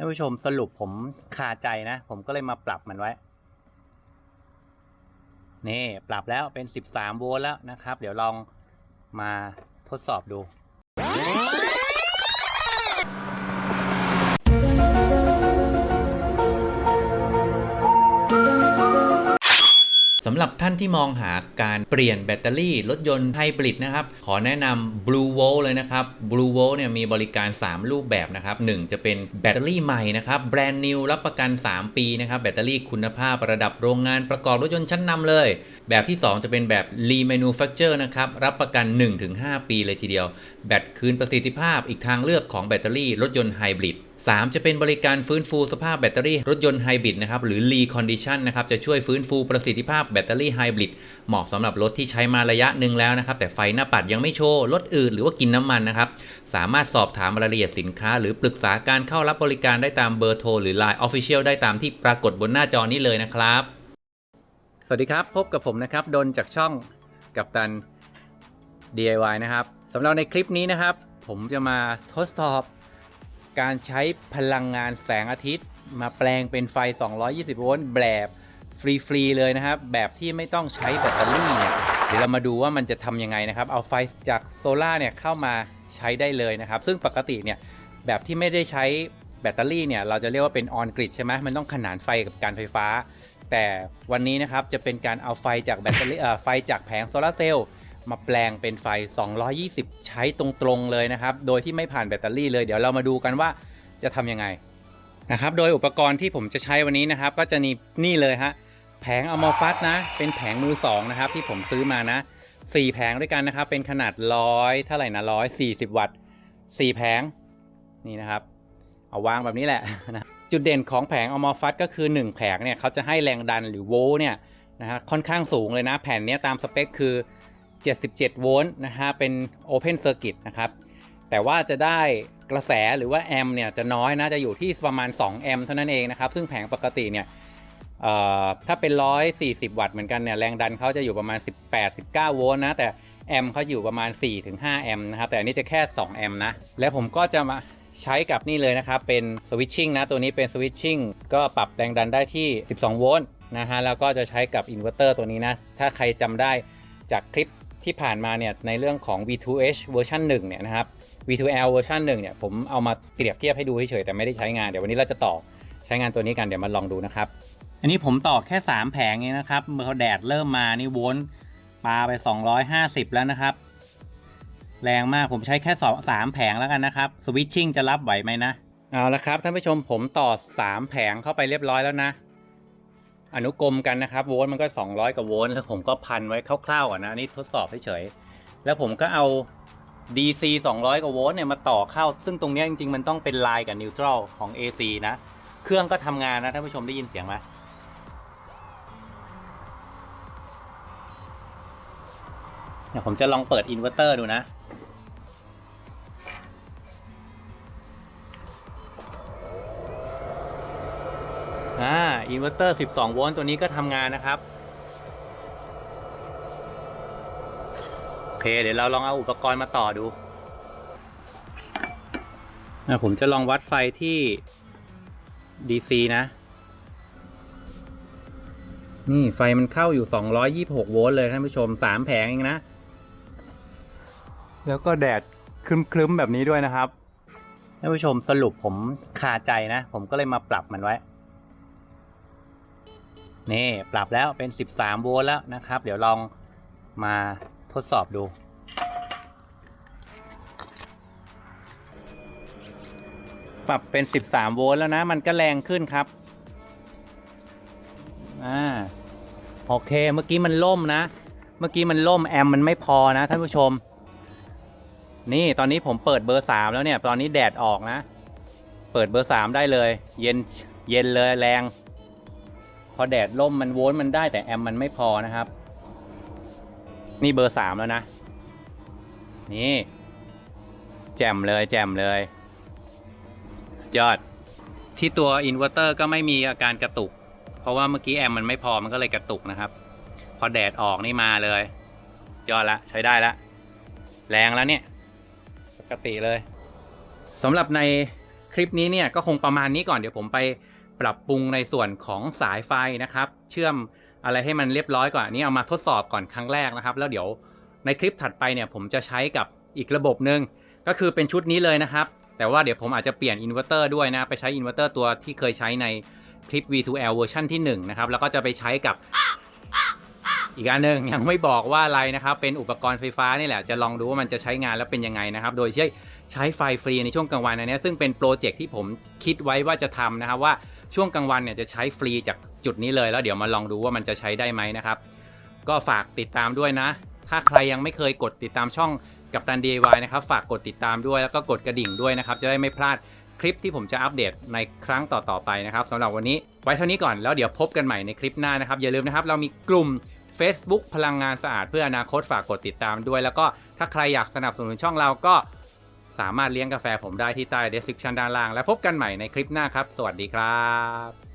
ท่านผู้ชมสรุปผมคาใจนะ ผมก็เลยมาปรับมันไว้ นี่ปรับแล้วเป็น 13 โวลต์แล้วนะครับ เดี๋ยวลองมาทดสอบดู สำหรับท่านที่มองหาการเปลี่ยนแบตเตอรี่รถยนต์ไฮบริดนะครับ ขอแนะนำ Blue Volt เลยนะครับ Blue Volt เนี่ยมีบริการ 3 รูปแบบนะครับ 1 จะเป็นแบตเตอรี่ใหม่นะครับแบรนด์นิวรับประกัน 3 ปีนะครับแบตเตอรี่คุณภาพระดับโรงงานประกอบรถยนต์ชั้นนำเลย แบบที่ 2 จะเป็นแบบ Remanufacture นะครับรับประกัน 1-5 ปีเลยทีเดียว แบตคืนประสิทธิภาพอีกทางเลือกของแบตเตอรี่รถยนต์ไฮบริด 3 จะเป็นบริการฟื้นฟูสภาพแบตเตอรี่รถยนต์ไฮบริดนะครับหรือ Recondition นะครับจะช่วยฟื้นฟูประสิทธิภาพแบตเตอรี่ไฮบริดเหมาะสำหรับรถที่ใช้มาระยะหนึ่งแล้วนะครับแต่ไฟหน้าปัดยังไม่โชว์รถอื่นหรือว่ากินน้ำมันนะครับสามารถสอบถามรายละเอียดสินค้า หรือปรึกษาการเข้ารับบริการได้ตามเบอร์โทรหรือ Line Official ได้ตามที่ปรากฏบนหน้าจอนี้เลยนะครับ สวัสดีครับ พบกับผมนะครับดนจากช่องกับตัน DIY นะครับสำหรับในคลิปนี้นะครับ ผมจะมาทดสอบ การใช้พลังงานแสงอาทิตย์ มาแปลงเป็นไฟ 220 โวลต์แบบฟรีๆเลยนะครับ แบบที่ไม่ต้องใช้แบตเตอรี่เนี่ยเดี๋ยวเรามาดูว่ามันจะทำยังไงนะครับ เอาไฟจากโซลาเนี่ยเข้ามาใช้ได้เลยนะครับ ซึ่งปกติเนี่ยแบบที่ไม่ได้ใช้แบตเตอรี่เนี่ยเราจะเรียกว่าเป็นออนกริดใช่ไหมมันต้องขนานไฟกับการไฟฟ้า แต่วันนี้นะครับจะเป็นการเอาไฟจากแบตเตอรี่เอ่อไฟจากแผงโซลาเซลล์ มาแปลงเป็นไฟ 220 ใช้ตรงๆเลยนะครับ โดยที่ไม่ผ่านแบตเตอรี่เลย เดี๋ยวเรามาดูกันว่าจะทำยังไงนะครับ โดยอุปกรณ์ที่ผมจะใช้วันนี้นะครับ ก็จะนี่นี่เลยฮะ แผงอมอฟัสนะ เป็นแผงมือสองนะครับที่ผมซื้อมานะ4แผงด้วยกันนะครับ เป็นขนาดร้อยเท่าไหร่นะร้อยสี่สิบวัตต์4แผงนี่นะครับ เอาวางแบบนี้แหละนะจุดเด่นของแผงอมอฟัสก็คือ 1 แผงเนี่ยเขาจะให้แรงดันหรือโวลต์เนี่ยนะฮะค่อนข้างสูงเลยนะ แผ่นนี้ตามสเปคคือ 77 โวลต์นะฮะ เป็น Open Circuit นะครับ แต่ว่าจะได้กระแสหรือว่าแอมป์เนี่ยจะน้อยนะ จะอยู่ที่ประมาณ 2 แอมป์เท่านั้นเองนะครับ ซึ่งแผงปกติเนี่ยถ้าเป็น 140 วัตต์เหมือนกันเนี่ย แรงดันเขาจะอยู่ประมาณ 18-19 โวลต์นะ แต่แอมป์เขาอยู่ประมาณ 4-5 แอมป์นะครับ แต่อันนี้จะแค่ 2 แอมป์นะ และผมก็จะมาใช้กับนี่เลยนะครับ เป็นสวิตชิ่งนะ ตัวนี้เป็นสวิตชิ่งก็ปรับแรงดันได้ที่ 12 โวลต์นะฮะ แล้วก็จะใช้กับอินเวอร์เตอร์ตัวนี้นะ ถ้าใครจำได้จากคลิป ที่ผ่านมาเนี่ยในเรื่องของ V2H เวอร์ชัน1เนี่ยนะครับ V2L เวอร์ชัน1เนี่ยผมเอามาเปรียบเทียบให้ดูเฉยๆแต่ไม่ได้ใช้งาน เดี๋ยววันนี้เราจะต่อใช้งานตัวนี้กันเดี๋ยวมาลองดูนะครับ อันนี้ผมต่อแค่ 3 แผงเองนะครับเมื่อแดดเริ่มมานี่โวลต์ปาไป 250 แล้วนะครับ แรงมากผมใช้แค่สองสามแผงแล้วกันนะครับสวิตชิ่งจะรับไหวไหมนะเอาละครับท่านผู้ชมผมต่อ 3 แผงเข้าไปเรียบร้อยแล้วนะ อนุกรมกันนะครับโวลต์มันก็ 200กว่าโวลต์แล้วผมก็พันไว้คร่าวๆอะนะนี่ทดสอบเฉยๆแล้วผมก็เอา DC 200กว่าโวลต์เนี่ยมาต่อเข้า ซึ่งตรงเนี้ยจริงๆ มันต้องเป็นไลน์กับนิวทรัลของ AC นะ เครื่องก็ทำงานนะท่านผู้ชมได้ยินเสียงไหมเดี๋ยวผมจะลองเปิดอินเวอร์เตอร์ดูนะ อ่าอินเวอร์เตอร์ 12 โวลต์ตัวนี้ก็ทำงานนะครับ โอเค เดี๋ยวเราลองเอาอุปกรณ์มาต่อดูนะผมจะลองวัดไฟที่ DC นะ นี่ไฟมันเข้าอยู่ 226 โวลต์เลยท่านผู้ชม 3 แผงเองนะ แล้วก็แดดครึ้มๆแบบนี้ด้วยนะครับท่านผู้ชมสรุปผมคาใจนะ ผมก็เลยมาปรับมันไว้ นี่ ปรับแล้วเป็น 13 โวลต์แล้วนะครับ เดี๋ยวลองมาทดสอบดู ปรับเป็น 13 โวลต์แล้วนะ มันก็แรงขึ้นครับ อ่า โอเค เมื่อกี้มันล่มนะ เมื่อกี้มันล่มแอมมันไม่พอนะท่านผู้ชม นี่ตอนนี้ผมเปิดเบอร์ 3 แล้วเนี่ย ตอนนี้แดดออกนะ เปิดเบอร์ 3 ได้เลย เย็น เย็นเลยแรง พอแดดล่มมันโวลต์มันได้แต่แอมมันไม่พอนะครับ นี่เบอร์3แล้วนะ นี่ แจ่มเลยแจ่มเลยยอด ที่ตัวอินเวอร์เตอร์ก็ไม่มีอาการกระตุก เพราะว่าเมื่อกี้แอมมันไม่พอมันก็เลยกระตุกนะครับ พอแดดออกนี่มาเลย ยอดละใช้ได้ละ แรงแล้วเนี่ย ปกติเลยสำหรับในคลิปนี้เนี่ยก็คงประมาณนี้ก่อนเดี๋ยวผมไป ปรับปรุงในส่วนของสายไฟนะครับ เชื่อมอะไรให้มันเรียบร้อยก่อนอันนี้เอามาทดสอบก่อนครั้งแรกนะครับ แล้วเดี๋ยวในคลิปถัดไปเนี่ยผมจะใช้กับอีกระบบหนึ่งก็คือเป็นชุดนี้เลยนะครับ แต่ว่าเดี๋ยวผมอาจจะเปลี่ยนอินเวอร์เตอร์ด้วยนะ ไปใช้อินเวอร์เตอร์ตัวที่เคยใช้ในคลิป V2L เวอร์ชันที่1นะครับแล้วก็จะไปใช้กับอีกอันหนึ่งยังไม่บอกว่าอะไรนะครับ เป็นอุปกรณ์ไฟฟ้านี่แหละ จะลองดูว่ามันจะใช้งานแล้วเป็นยังไงนะครับ โดยใช้ใช้ไฟฟรีในช่วงกลางวันอันนี้ซึ่งเป็นโปรเจกต์ที่ผมคิดไว้ว่าจะทำนะครับว่า ช่วงกลางวันเนี่ยจะใช้ฟรีจากจุดนี้เลย แล้วเดี๋ยวมาลองดูว่ามันจะใช้ได้ไหมนะครับ ก็ฝากติดตามด้วยนะ ถ้าใครยังไม่เคยกดติดตามช่องกับตัน DIY นะครับ ฝากกดติดตามด้วยแล้วก็กดกระดิ่งด้วยนะครับ จะได้ไม่พลาดคลิปที่ผมจะอัปเดตในครั้งต่อๆไปนะครับสำหรับวันนี้ ไว้เท่านี้ก่อนแล้วเดี๋ยวพบกันใหม่ในคลิปหน้านะครับ อย่าลืมนะครับ เรามีกลุ่ม Facebook พลังงานสะอาดเพื่ออนาคตฝากกดติดตามด้วย แล้วก็ถ้าใครอยากสนับสนุนช่องเราก็ สามารถเลี้ยงกาแฟผมได้ที่ใต้ description ด้านล่าง และพบกันใหม่ในคลิปหน้าครับ สวัสดีครับ